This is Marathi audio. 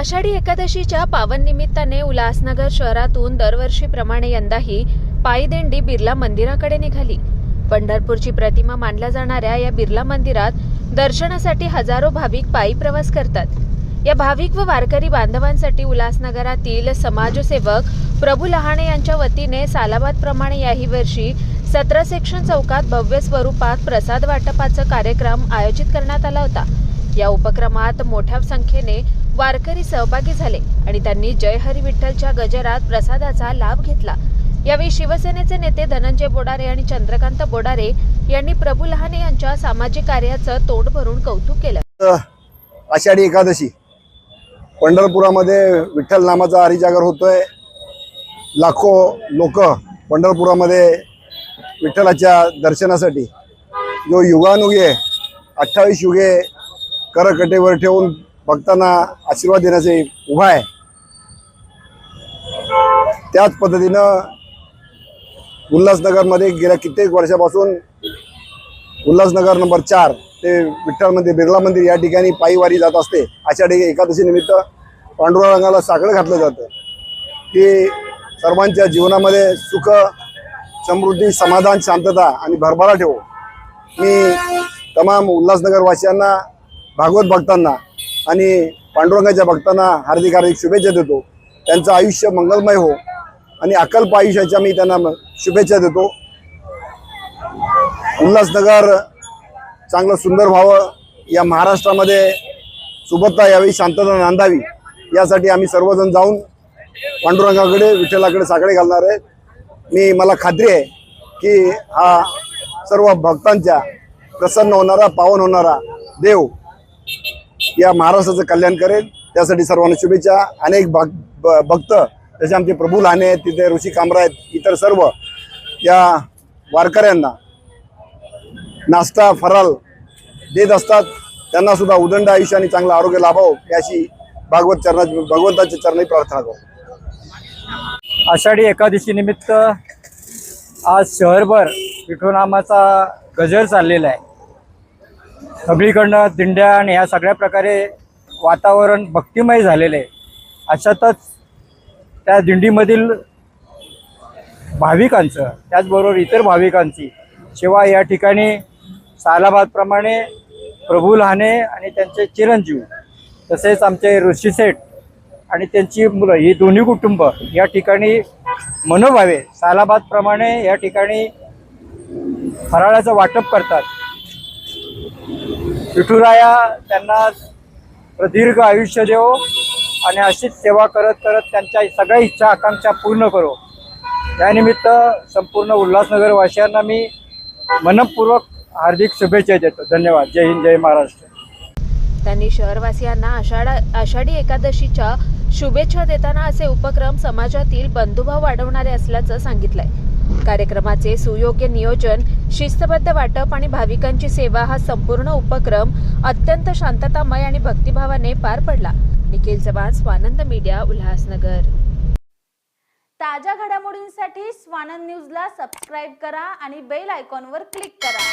आषाढी एकादशीच्या पावन निमित्ताने उल्हासनगर शहरातून दरवर्षीप्रमाणे यंदाही पायीदिंडी बिर्ला मंदिराकडे निघाली. पंढरपूरची प्रतिमा मानल्या जाणाऱ्या या बिर्ला मंदिरात दर्शनासाठी हजारो भाविक पायी प्रवास करतात. या भाविक व वारकरी बांधवांसाठी उल्हासनगरातील समाजसेवक प्रभू लहाणे यांच्या वतीने सालाबाद प्रमाणे याही वर्षी सतरा सेक्शन चौकात भव्य स्वरूपात प्रसाद वाटपाचा कार्यक्रम आयोजित करण्यात आला होता. या उपक्रमात मोठ्या संख्येने वारकरी सहभागी झाले आणि त्यांनी जय हरी विठ्ठलच्या गजरात प्रसादाचा लाभ घेतला. यावेळी शिवसेनेचे नेते धनंजय बोडारे आणि चंद्रकांत बोडारे यांनी प्रभू लहाने यांच्या सामाजिक कार्याचं तोंड भरून कौतुक केलं. आषाढी एकादशी. पंढरपुरामध्ये विठ्ठल नामाचा हरिजागर होतोय. लाखो लोक पंढरपुरामध्ये विठ्ठलाच्या दर्शनासाठी. जो युगानुगे अठ्ठावीस युगे करकटेवर ठेवून भक्तांना आशीर्वाद देण्याचे उभा आहे. त्याच पद्धतीनं उल्हासनगरमध्ये गेल्या कित्येक वर्षापासून उल्हासनगर नंबर चार ते विठ्ठल मंदिर बिर्ला मंदिर या ठिकाणी पायीवारी जात असते. आषाढी एकादशीनिमित्त पांडुरंगाला साखळं घातलं जातं. की सर्वांच्या जीवनामध्ये सुख समृद्धी समाधान शांतता आणि भरभरा ठेव हो. मी तमाम उल्हासनगरवासियांना भागवत भक्तांना आणि पांडुरंगाच्या भक्तांना हार्दिक हार्दिक शुभेच्छा देतो. त्यांचं आयुष्य मंगलमय हो आणि अकल्प आयुष्याच्या मी त्यांना शुभेच्छा देतो. उल्हासनगर चांगलं सुंदर व्हावं या महाराष्ट्रामध्ये सुबत्ता यावी शांतता नांदावी यासाठी आम्ही सर्वजण जाऊन पांडुरंगाकडे विठ्ठलाकडे साकडे घालणार आहे. मी मला खात्री आहे की हा सर्व भक्तांच्या प्रसन्न होणारा पावन होणारा देव या महाराष्ट्राचं कल्याण करेल. त्यासाठी सर्वांना शुभेच्छा. अनेक भक ब- भक्त जसे आमचे प्रभू लहाने आहेत तिथे ऋषी कामरा आहेत इतर सर्व या वारकऱ्यांना नाश्ता फराल देत असतात. त्यांना सुद्धा उदंड आयुष्य आणि चांगलं आरोग्य लाभावं याची भागवत चरणा भगवंताच्या चरणी प्रार्थना करू. आषाढी एकादशी निमित्त आज शहरभर विठोनामाचा गजर चाललेला आहे. सगळीकडनं दिंड्या आणि ह्या सगळ्या प्रकारे वातावरण भक्तिमय झालेलं आहे. अशातच त्या दिंडीमधील भाविकांचं त्याचबरोबर इतर भाविकांची सेवा या ठिकाणी सालाबादप्रमाणे प्रभू लहाने आणि त्यांचे चिरंजीव तसेच आमचे ऋषीसेठ आणि त्यांची मुलं ही दोन्ही कुटुंब या ठिकाणी मनोभावे सालाबादप्रमाणे या ठिकाणी फराळाचं वाटप करतात. विठुराया त्यांना प्रदीर्घ आयुष्य देवो आणि अशीच सेवा करत करत त्यांच्या सगळ्या इच्छा आकांक्षा पूर्ण करो. त्यानिमित्त संपूर्ण उल्हासनगर वासियांना मी मनपूर्वक हार्दिक शुभेच्छा देतो. धन्यवाद. जय हिंद जय महाराष्ट्र. त्यांनी शहरवासियांना आषाढा आषाढी एकादशीच्या शुभेच्छा देताना असे उपक्रम समाजातील बंधुभाव वाढवणारे असल्याचं सांगितलंय. कार्यक्रमाचे सुयोग्य नियोजन शिस्तबद्ध वाटप आणि भाविकांची सेवा हा संपूर्ण उपक्रम अत्यंत शांततामय आणि भक्तिभावाने पार पडला. निखिल चव्हाण स्वानंद मीडिया उल्हासनगर. ताज्या घडामोडींसाठी स्वानंद न्यूजला सबस्क्राईब करा आणि बेल आयकॉनवर क्लिक करा.